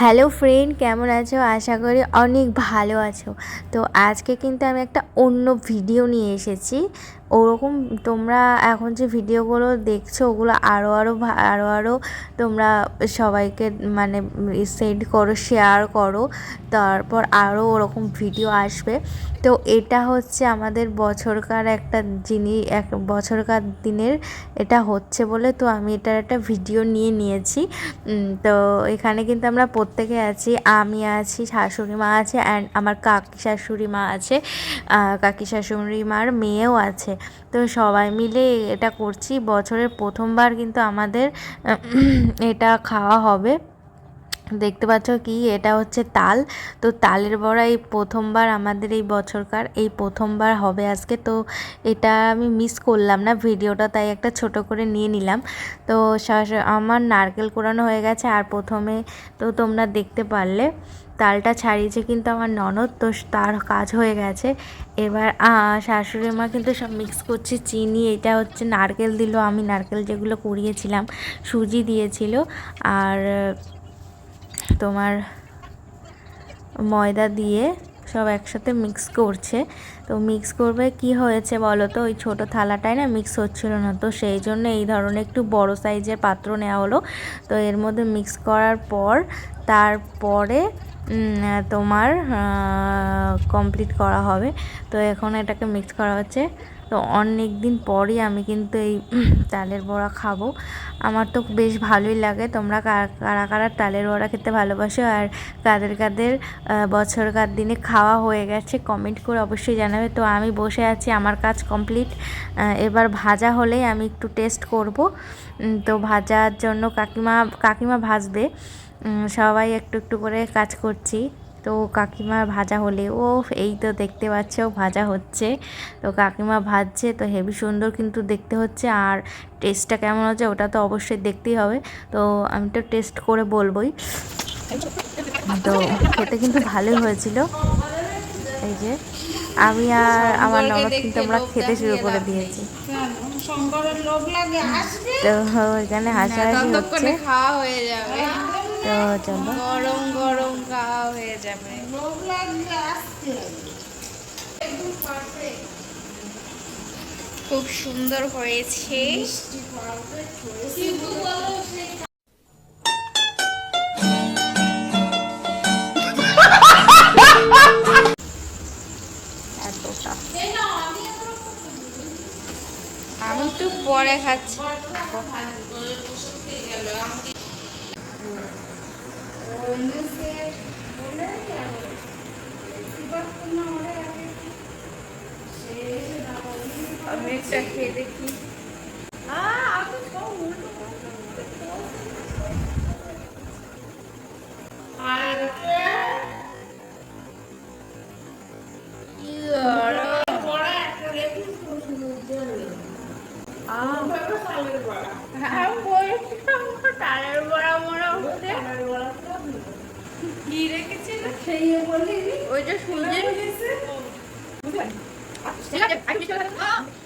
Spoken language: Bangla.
হ্যালো ফ্রেন্ড, কেমন আছো? আশা করি অনেক ভালো আছো। তো আজকে কিন্তু আমি একটা অন্য ভিডিও নিয়ে এসেছি। ওরকম তোমরা এখন যে ভিডিওগুলো দেখছ, ওগুলো আরও আরও আরও আরও তোমরা সবাইকে মানে সেন্ড করো শেয়ার করো। তারপর আরও ওরকম ভিডিও আসবে। তো এটা হচ্ছে আমাদের বছরকার একটা জিনিস এক বছরকার দিনের এটা হচ্ছে বলে তো আমি এটার একটা ভিডিও নিয়ে নিয়েছি। তো এখানে কিন্তু আমরা প্রত্যেকে আছি। আমি আছি, শাশুড়ি মা আছে অ্যান্ড আমার কাকি শাশুড়ি মা আছে। কাকি শাশুড়ি মার মেয়েও আছে। তো সবাই মিলে এটা করছি। বছরের প্রথমবার কিন্তু আমাদের এটা খাওয়া হবে। দেখতে পাচ্ছ কি? এটা হচ্ছে তাল। তো তালের বড়া এই প্রথমবার আমাদের এই বছরকার, এই প্রথমবার হবে আজকে। তো এটা আমি মিস করলাম না, ভিডিওটা তাই একটা ছোট করে নিয়ে নিলাম। তো আমার নারকেল কোরানো হয়ে গেছে আর প্রথমে তো তোমরা দেখতে পারলে, তালটা ছাড়িয়েছে কিন্তু আমার ননদ, তো তার কাজ হয়ে গেছে। এবার শাশুড়ি মা কিন্তু সব মিক্স করছে চিনি, এটা হচ্ছে নারকেল দিল। আমি নারকেল যেগুলো কুড়িয়েছিলাম, সুজি দিয়েছিল। আর তোমার ময়দা দিয়ে সব একসাথে মিক্স করছে। তো মিক্স করবে, কি হয়েছে বলো তো? ওই ছোটো থালাটায় না মিক্স হচ্ছিল না। তো সেই জন্য এই ধরনের একটু বড় সাইজের পাত্র নেওয়া হলো। তো এর মধ্যে মিক্স করার পর, তারপরে তোমার কমপ্লিট করা হবে। তো এখন এটাকে মিক্স করা হচ্ছে। তো অনেক দিন পরই আমি কিন্তু এই তালের বড়া খাব। আমার তো বেশ ভালোই লাগে। তোমরা কারা কারা তালের বড়া খেতে ভালোবাসো আর কাদের কাদের বছরকার দিনে খাওয়া হয়ে গেছে কমেন্ট করে অবশ্যই জানাবে। তো আমি বসে আছি, আমার কাজ কমপ্লিট এবার ভাজা হলেই আমি একটু টেস্ট করব। তো ভাজার জন্য কাকিমা কাকিমা ভাজবে। সবাই একটু একটু করে কাজ করছি। তো কাকিমার ভাজা হলে ও এই তো দেখতে পাচ্ছ ভাজা হচ্ছে। তো কাকিমা ভাজছে তো হেভি সুন্দর কিন্তু দেখতে হচ্ছে আর টেস্টটা কেমন হচ্ছে ওটা তো অবশ্যই দেখতেই হবে। তো আমি তো টেস্ট করে বলবই। তো খেতে কিন্তু ভালোই হয়েছিল। এই যে আমি আর আমার ননদ কিন্তু আমরা খেতে শুরু করে দিয়েছি। তো এখানে হাসাহাসি হচ্ছে। খাওয়া হয়ে যাবে। গরম গরম খাওয়া হয়ে যাবে। খুব সুন্দর হয়েছে। আমি একটু পরে খাচ্ছি। আমি একটা খেয়ে দেখি। হ্যাঁ, কি রেখেছিল? ওই যে সুজি ঠিক আছে আমি মিষ্টি কথা বলব।